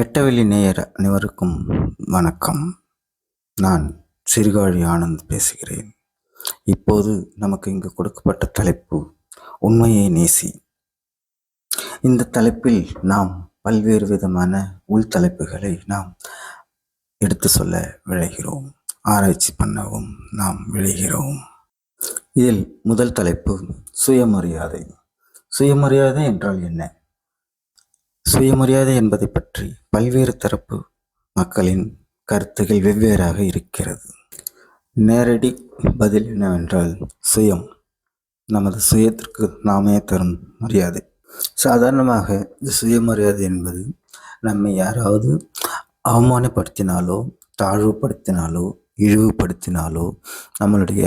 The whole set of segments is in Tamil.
வெட்டவெளி நேயர் அனைவருக்கும் வணக்கம். நான் சிறுகாழி ஆனந்த் பேசுகிறேன். இப்போது நமக்கு இங்கு கொடுக்கப்பட்ட தலைப்பு உண்மையை நேசி. இந்த தலைப்பில் நாம் பல்வேறு விதமான உள் தலைப்புகளை நாம் எடுத்து சொல்ல விளைகிறோம் ஆராய்ச்சி பண்ணவும் நாம் விளைகிறோம் இதில் முதல் தலைப்பு சுயமரியாதை. சுயமரியாதை என்றால் என்ன? சுயமரியாதை என்பதை பற்றி பல்வேறு தரப்பு மக்களின் கருத்துகள் வெவ்வேறாக இருக்கிறது. நேரடி பதில் என்னவென்றால் சுயம். நமது சுயத்திற்கு நாமே தரும் மரியாதை. சாதாரணமாக இந்த சுயமரியாதை என்பது நம்மை யாராவது அவமானப்படுத்தினாலோ தாழ்வுபடுத்தினாலோ இழிவுபடுத்தினாலோ நம்மளுடைய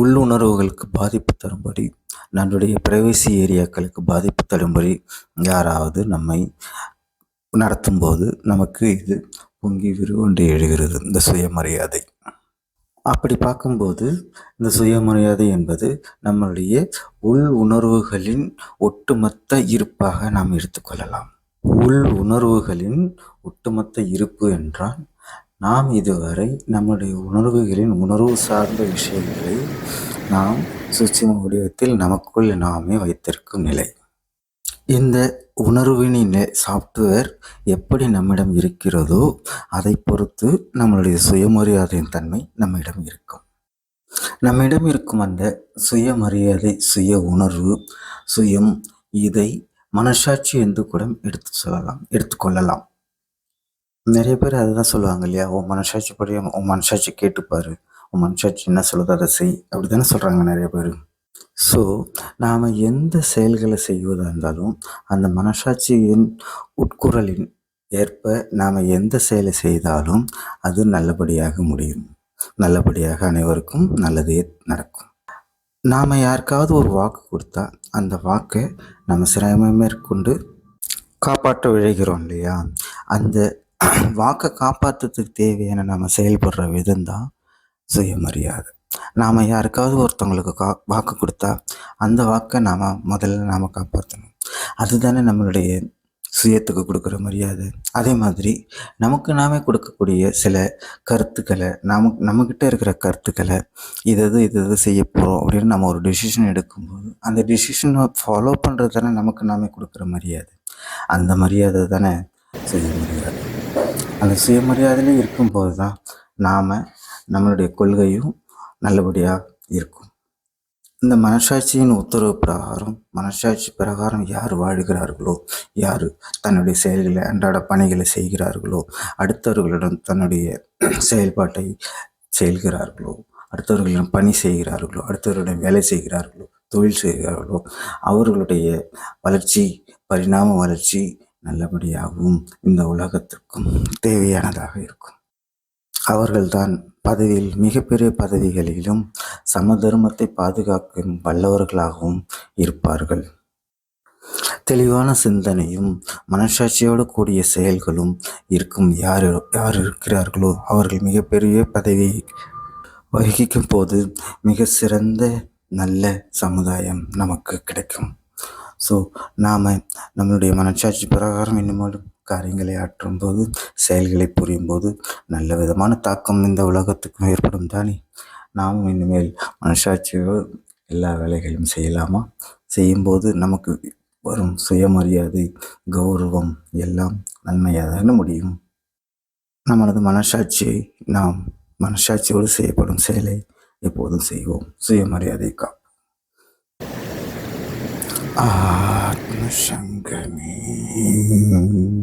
உள்ளுணர்வுகளுக்கு பாதிப்பு தரும்படி நம்முடைய பிரைவசி ஏரியாக்களுக்கு பாதிப்பு தரும்படி யாராவது நம்மை நடத்தும்போது நமக்கு இது பொங்கி விரிவொன்று எழுகிறது இந்த சுயமரியாதை. அப்படி பார்க்கும்போது இந்த சுயமரியாதை என்பது நம்மளுடைய உள் உணர்வுகளின் ஒட்டுமொத்த இருப்பாக நாம் எடுத்துக்கொள்ளலாம் உள் உணர்வுகளின் ஒட்டுமொத்த இருப்பு என்றால் நாம் இதுவரை நம்முடைய உணர்வுகளின் உணர்வு சார்ந்த விஷயங்களை நாம் சூட்சும வடிவத்தில் நமக்குள் நாமே வைத்திருக்கும் நிலை. இந்த உணர்வினின் சாஃப்ட்வேர் எப்படி நம்மிடம் இருக்கிறதோ அதை பொறுத்து நம்மளுடைய சுயமரியாதையின் தன்மை நம்மிடம் இருக்கும். நம்மிடம் இருக்கும் அந்த சுயமரியாதை சுய உணர்வு சுயம் இதை மனசாட்சி என்று கூட எடுத்து சொல்லலாம் எடுத்துக்கொள்ளலாம் நிறைய பேர் அதுதான் சொல்லுவாங்க இல்லையா? உன் மனசாட்சி படி உன் மனசாட்சி கேட்டுப்பாரு. உன் மனசாட்சி என்ன சொல்லுதோ அதை செய். அப்படி தானே சொல்கிறாங்க நிறைய பேர். ஸோ நாம் எந்த செயல்களை செய்வதாக இருந்தாலும் அந்த மனசாட்சியின் உட்குரலின் ஏற்ப நாம் எந்த செயலை செய்தாலும் அது நல்லபடியாக முடியும். நல்லபடியாக அனைவருக்கும் நல்லதே நடக்கும். நாம் யாருக்காவது ஒரு வாக்கு கொடுத்தா அந்த வாக்கை நம்ம சிரமம் மேற்கொண்டு காப்பாற்ற விழைகிறோம் இல்லையா? அந்த வாக்கை காப்பாற்றுறதுக்கு தேவையான நம்ம செயல்படுற விதம் தான் சுயமரியாதை. நாம் யாருக்காவது ஒருத்தவங்களுக்கு கா வாக்கு கொடுத்தா அந்த வாக்கை நாம் முதல்ல நாம் காப்பாற்றணும் அதுதானே நம்மளுடைய சுயத்துக்கு கொடுக்குற மரியாதை. அதே மாதிரி நமக்கு நாமே கொடுக்கக்கூடிய சில கருத்துக்களை நமக்கு நம்மக்கிட்ட இருக்கிற கருத்துக்களை இது இது இது இது செய்ய போகிறோம் அப்படின்னு நம்ம ஒரு டெசிஷன் எடுக்கும்போது அந்த டெசிஷனை ஃபாலோ பண்ணுறது தானே நமக்கு நாமே கொடுக்குற மரியாதை. அந்த மரியாதை தானே செய்ய மரியாதை அந்த சுயமரியாதையிலே இருக்கும்போது தான் நாம் நம்மளுடைய கொள்கையும் நல்லபடியாக இருக்கும். இந்த மனசாட்சியின் உத்தரவு பிரகாரம் மனசாட்சி பிரகாரம் யார் வாழ்கிறார்களோ யார் தன்னுடைய செயல்களை அன்றாட பணிகளை செய்கிறார்களோ அடுத்தவர்களிடம் தன்னுடைய செயல்பாட்டை செயல்கிறார்களோ அடுத்தவர்களிடம் பணி செய்கிறார்களோ அடுத்தவர்களிடம் வேலை செய்கிறார்களோ தொழில் செய்கிறார்களோ அவர்களுடைய வளர்ச்சி பரிணாம வளர்ச்சி நல்லபடியாகவும் இந்த உலகத்திற்கும் தேவையானதாக இருக்கும். அவர்கள்தான் பதவியில் மிகப்பெரிய பதவிகளிலும் சமதர்மத்தை பாதுகாக்கும் வல்லவர்களாகவும் இருப்பார்கள். தெளிவான சிந்தனையும் மனசாட்சியோடு கூடிய செயல்களும் இருக்கும் யார் யார் இருக்கிறார்களோ அவர்கள் மிகப்பெரிய பதவி வகிக்கும் போது மிக சிறந்த நல்ல சமுதாயம் நமக்கு கிடைக்கும். ஸோ நாம் நம்மளுடைய மனசாட்சி பிரகாரம் இன்னும் காரியங்களை ஆற்றும் போது செயல்களை புரியும் போது நல்ல விதமான தாக்கம் இந்த உலகத்துக்கும் ஏற்படும் தானே? நாமும் இனிமேல் மனசாட்சியோ எல்லா வேலைகளையும் செய்யலாமா? செய்யும்போது நமக்கு வரும் சுயமரியாதை கௌரவம் எல்லாம் நன்மையாக தானே முடியும். நமது மனசாட்சியை நாம் மனசாட்சியோடு செய்யப்படும் செயலை எப்போதும் செய்வோம். சுயமரியாதை காப்போம். At masang ganin.